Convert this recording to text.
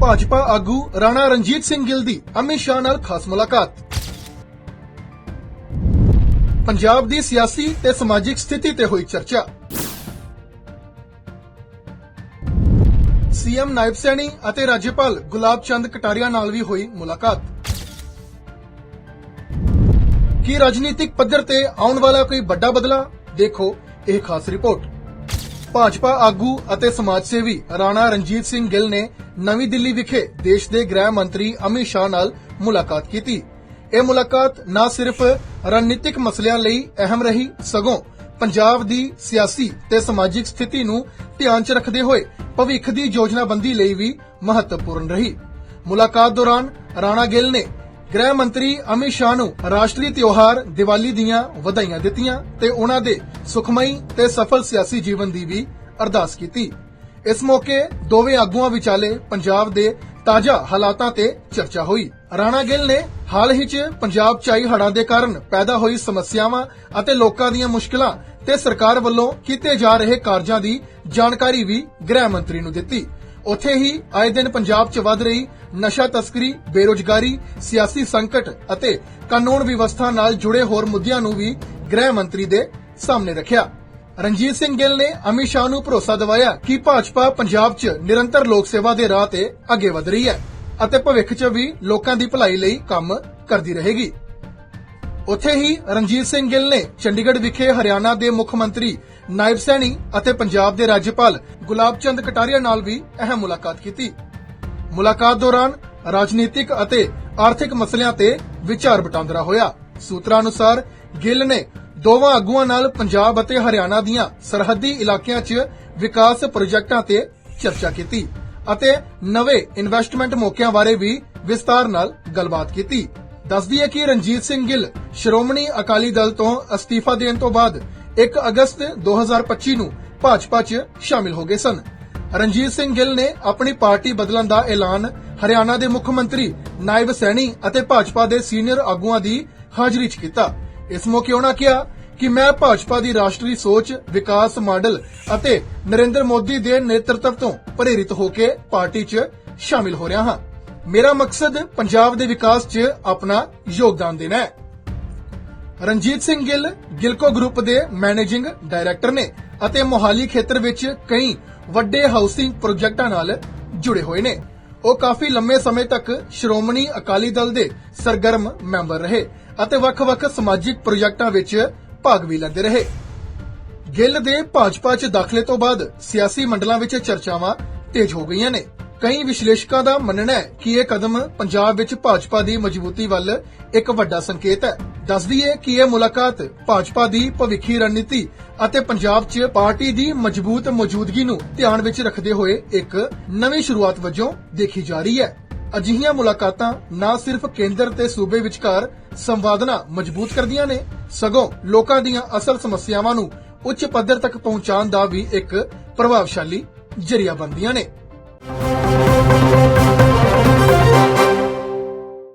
ਭਾਜਪਾ ਆਗੂ ਰਾਣਾ ਰਣਜੀਤ ਸਿੰਘ ਗਿੱਲ ਦੀ ਅਮਿਤ ਸ਼ਾਹ ਨਾਲ ਖਾਸ ਮੁਲਾਕਾਤ। ਪੰਜਾਬ ਦੀ ਸਿਆਸੀ ਤੇ ਸਮਾਜਿਕ ਸਥਿਤੀ ਤੇ ਹੋਈ ਚਰਚਾ। ਸੀਐਮ ਨਾਇਬ ਸੈਣੀ ਅਤੇ ਰਾਜਪਾਲ ਗੁਲਾਬ ਚੰਦ ਕਟਾਰੀਆ ਨਾਲ ਵੀ ਹੋਈ ਮੁਲਾਕਾਤ। ਕੀ ਰਾਜਨੀਤਿਕ ਪੱਧਰ ਤੇ ਆਉਣ ਵਾਲਾ ਕੋਈ ਵੱਡਾ ਬਦਲਾ ਦੇਖੋ ਇਹ ਖਾਸ ਰਿਪੋਰਟ। ਭਾਜਪਾ ਆਗੂ ਅਤੇ ਸਮਾਜ ਸੇਵੀ ਰਾਣਾ ਰਣਜੀਤ ਸਿੰਘ ਗਿੱਲ ਨੇ ਨਵੀਂ ਦਿੱਲੀ ਵਿਖੇ ਦੇਸ਼ ਦੇ ਗ੍ਰਹਿ ਮੰਤਰੀ ਅਮਿਤ ਸ਼ਾਹ ਨਾਲ ਮੁਲਾਕਾਤ ਕੀਤੀ। ਇਹ ਮੁਲਾਕਾਤ ਨਾ ਸਿਰਫ ਰਣਨੀਤਿਕ ਮਸਲਿਆਂ ਲਈ ਅਹਿਮ ਰਹੀ, ਸਗੋਂ ਪੰਜਾਬ ਦੀ ਸਿਆਸੀ ਤੇ ਸਮਾਜਿਕ ਸਥਿਤੀ ਨੂੰ ਧਿਆਨ 'ਚ ਰੱਖਦੇ ਹੋਏ ਭਵਿੱਖ ਦੀ ਯੋਜਨਾਬੰਦੀ ਲਈ ਵੀ ਮਹੱਤਵਪੂਰਨ ਰਹੀ। ਮੁਲਾਕਾਤ ਦੌਰਾਨ ਰਾਣਾ ਗਿੱਲ ਨੇ ਗ੍ਰਹਿ ਮੰਤਰੀ ਅਮਿਤ ਸ਼ਾਹ ਨੂੰ ਰਾਸ਼ਟਰੀ ਤਿਉਹਾਰ ਦੀਵਾਲੀ ਦੀਆਂ ਵਧਾਈਆਂ ਦਿੱਤੀਆਂ ਤੇ ਉਹਨਾਂ ਦੇ ਸੁਖਮਈ ਤੇ ਸਫਲ ਸਿਆਸੀ ਜੀਵਨ ਦੀ ਵੀ ਅਰਦਾਸ ਕੀਤੀ। ਇਸ ਮੌਕੇ ਦੋਵੇਂ ਆਗੂਆਂ ਵਿਚਾਲੇ ਪੰਜਾਬ ਦੇ ਤਾਜ਼ਾ ਹਾਲਾਤਾਂ ਤੇ ਚਰਚਾ ਹੋਈ। ਰਾਣਾ ਗਿੱਲ ਨੇ ਹਾਲ ਹੀ 'ਚ ਪੰਜਾਬ 'ਚ ਆਈ ਹੜ੍ਹਾਂ ਦੇ ਕਾਰਨ ਪੈਦਾ ਹੋਈ ਸਮੱਸਿਆਵਾਂ ਅਤੇ ਲੋਕਾਂ ਦੀਆਂ ਮੁਸ਼ਕਲਾਂ ਤੇ ਸਰਕਾਰ ਵੱਲੋਂ ਕੀਤੇ ਜਾ ਰਹੇ ਕਾਰਜਾਂ ਦੀ ਜਾਣਕਾਰੀ ਵੀ ਗ੍ਰਹਿ ਮੰਤਰੀ ਨੂੰ ਦਿੱਤੀ। ਉੱਥੇ ਹੀ ਆਏ ਦਿਨ ਪੰਜਾਬ 'ਚ ਵੱਧ ਰਹੀ ਨਸ਼ਾ ਤਸਕਰੀ, ਬੇਰੋਜ਼ਗਾਰੀ, ਸਿਆਸੀ ਸੰਕਟ ਅਤੇ ਕਾਨੂੰਨ ਵਿਵਸਥਾ ਨਾਲ ਜੁੜੇ ਹੋਰ ਮੁੱਦਿਆਂ ਨੂੰ ਵੀ ਗ੍ਰਹਿ ਮੰਤਰੀ ਦੇ ਸਾਹਮਣੇ ਰੱਖਿਆ। ਰਣਜੀਤ ਸਿੰਘ ਗਿੱਲ ਨੇ ਅਮਿਤ ਸ਼ਾਹ ਨੂੰ ਭਰੋਸਾ ਦਿਵਾਇਆ ਕਿ ਭਾਜਪਾ ਪੰਜਾਬ 'ਚ ਨਿਰੰਤਰ ਲੋਕ ਸੇਵਾ ਦੇ ਰਾਹ ਤੇ ਅੱਗੇ ਵਧ ਰਹੀ ਹੈ ਅਤੇ ਭਵਿੱਖ 'ਚ ਵੀ ਲੋਕਾਂ ਦੀ ਭਲਾਈ ਲਈ ਕੰਮ ਕਰਦੀ ਰਹੇਗੀ। ਉੱਥੇ ਹੀ ਰਣਜੀਤ ਸਿੰਘ ਗਿੱਲ ਨੇ ਚੰਡੀਗੜ੍ਹ ਵਿਖੇ ਹਰਿਆਣਾ ਦੇ ਮੁੱਖ ਮੰਤਰੀ ਨਾਇਬ ਸੈਣੀ ਅਤੇ ਪੰਜਾਬ ਦੇ ਰਾਜਪਾਲ ਗੁਲਾਬ ਚੰਦ ਕਟਾਰੀਆ ਨਾਲ ਵੀ ਅਹਿਮ ਮੁਲਾਕਾਤ ਕੀਤੀ। ਮੁਲਾਕਾਤ ਦੌਰਾਨ ਰਾਜਨੀਤਿਕ ਅਤੇ ਆਰਥਿਕ ਮਸਲਿਆਂ ਤੇ ਵਿਚਾਰ ਵਟਾਂਦਰਾ ਹੋਇਆ। ਸੂਤਰਾਂ ਅਨੁਸਾਰ ਗਿੱਲ ਨੇ ਦੋਵਾਂ ਆਗੂਆਂ ਨਾਲ ਪੰਜਾਬ ਅਤੇ ਹਰਿਆਣਾ ਦੀਆਂ ਸਰਹੱਦੀ ਇਲਾਕਿਆਂ 'ਚ ਵਿਕਾਸ ਪ੍ਰੋਜੈਕਟਾਂ ਤੇ ਚਰਚਾ ਕੀਤੀ ਅਤੇ ਨਵੇਂ ਇਨਵੈਸਟਮੈਂਟ ਮੌਕਿਆਂ ਬਾਰੇ ਵੀ ਵਿਸਤਾਰ ਨਾਲ ਗੱਲਬਾਤ ਕੀਤੀ। ਦੱਸਦੀ ਹੈ ਕਿ ਰਣਜੀਤ ਸਿੰਘ ਗਿੱਲ ਸ਼੍ਰੋਮਣੀ ਅਕਾਲੀ ਦਲ ਤੋਂ ਅਸਤੀਫਾ ਦੇਣ ਤੋਂ ਬਾਅਦ 1 ਅਗਸਤ 2025 ਨੂੰ ਭਾਜਪਾ 'ਚ ਸ਼ਾਮਿਲ ਹੋ ਗਏ ਸਨ। ਰਣਜੀਤ ਸਿੰਘ ਗਿੱਲ ਨੇ ਆਪਣੀ ਪਾਰਟੀ ਬਦਲਣ ਦਾ ਐਲਾਨ ਹਰਿਆਣਾ ਦੇ ਮੁੱਖ ਮੰਤਰੀ ਨਾਇਬ ਸੈਣੀ ਅਤੇ ਭਾਜਪਾ ਦੇ ਸੀਨੀਅਰ ਆਗੂਆਂ ਦੀ ਹਾਜ਼ਰੀ 'ਚ ਕੀਤਾ। ਇਸ ਮੌਕੇ ਉਹਨਾਂ ਕਿਹਾ ਕਿ ਮੈਂ ਭਾਜਪਾ ਦੀ ਰਾਸ਼ਟਰੀ ਸੋਚ, ਵਿਕਾਸ ਮਾਡਲ ਅਤੇ ਨਰਿੰਦਰ ਮੋਦੀ ਦੇ ਨੇਤਰਤਵ ਤੋਂ ਪ੍ਰੇਰਿਤ ਹੋ ਕੇ ਪਾਰਟੀ 'ਚ ਸ਼ਾਮਿਲ ਹੋ ਰਿਹਾ ਹਾਂ। ਮੇਰਾ ਮਕਸਦ ਪੰਜਾਬ ਦੇ ਵਿਕਾਸ 'ਚ ਆਪਣਾ ਯੋਗਦਾਨ ਦੇਣਾ ਹੈ। ਰਣਜੀਤ ਸਿੰਘ ਗਿੱਲ, ਗਿਲਕੋ ਗਰੁੱਪ ਦੇ ਮੈਨੇਜਿੰਗ ਡਾਇਰੈਕਟਰ ਨੇ ਅਤੇ ਮੋਹਾਲੀ ਖੇਤਰ ਵਿੱਚ ਕਈ ਵੱਡੇ ਹਾਊਸਿੰਗ ਪ੍ਰੋਜੈਕਟਾਂ ਨਾਲ ਜੁੜੇ ਹੋਏ ਨੇ। ਉਹ ਕਾਫੀ ਲੰਮੇ ਸਮੇਂ ਤੱਕ ਸ਼੍ਰੋਮਣੀ ਅਕਾਲੀ ਦਲ ਦੇ ਸਰਗਰਮ ਮੈਂਬਰ ਰਹੇ ਅਤੇ ਵੱਖ-ਵੱਖ ਸਮਾਜਿਕ ਪ੍ਰੋਜੈਕਟਾਂ ਵਿੱਚ ਭਾਗ ਵੀ ਲੈਂਦੇ ਰਹੇ। ਗਿੱਲ ਦੇ ਭਾਜਪਾ 'ਚ ਦਾਖਲੇ ਤੋਂ ਬਾਅਦ ਸਿਆਸੀ ਮੰਡਲਾਂ ਵਿੱਚ ਚਰਚਾਵਾਂ ਤੇਜ਼ ਹੋ ਗਈਆਂ ਨੇ। ਕਈ ਵਿਸ਼ਲੇਸ਼ਕਾਂ ਦਾ ਮੰਨਣਾ ਹੈ ਕਿ ਇਹ ਕਦਮ ਪੰਜਾਬ ਵਿੱਚ ਭਾਜਪਾ ਦੀ ਮਜ਼ਬੂਤੀ ਵੱਲ ਇੱਕ ਵੱਡਾ ਸੰਕੇਤ ਹੈ। ਦੱਸਦੀ ਹੈ ਕਿ ਇਹ ਮੁਲਾਕਾਤ ਭਾਜਪਾ ਦੀ ਭਵਿੱਖੀ ਰਣਨੀਤੀ ਅਤੇ ਪੰਜਾਬ 'ਚ ਪਾਰਟੀ ਦੀ ਮਜ਼ਬੂਤ ਮੌਜੂਦਗੀ ਨੂੰ ਧਿਆਨ ਵਿੱਚ ਰੱਖਦੇ ਹੋਏ ਇੱਕ ਨਵੀਂ ਸ਼ੁਰੂਆਤ ਵਜੋਂ ਦੇਖੀ ਜਾ ਰਹੀ ਹੈ। ਅਜਿਹੀਆਂ ਮੁਲਾਕਾਤਾਂ ਨਾ ਸਿਰਫ ਕੇਂਦਰ ਤੇ ਸੂਬੇ ਵਿਚਕਾਰ ਸੰਵਾਦਨਾ ਮਜ਼ਬੂਤ ਕਰਦੀਆਂ ਨੇ, ਸਗੋਂ ਲੋਕਾਂ ਦੀਆਂ ਅਸਲ ਸਮੱਸਿਆਵਾਂ ਨੂੰ ਉੱਚ ਪੱਧਰ ਤੱਕ ਪਹੁੰਚਾਉਣ ਦਾ ਵੀ ਇੱਕ ਪ੍ਰਭਾਵਸ਼ਾਲੀ ਜਰੀਆ ਬਣਦੀਆਂ ਨੇ।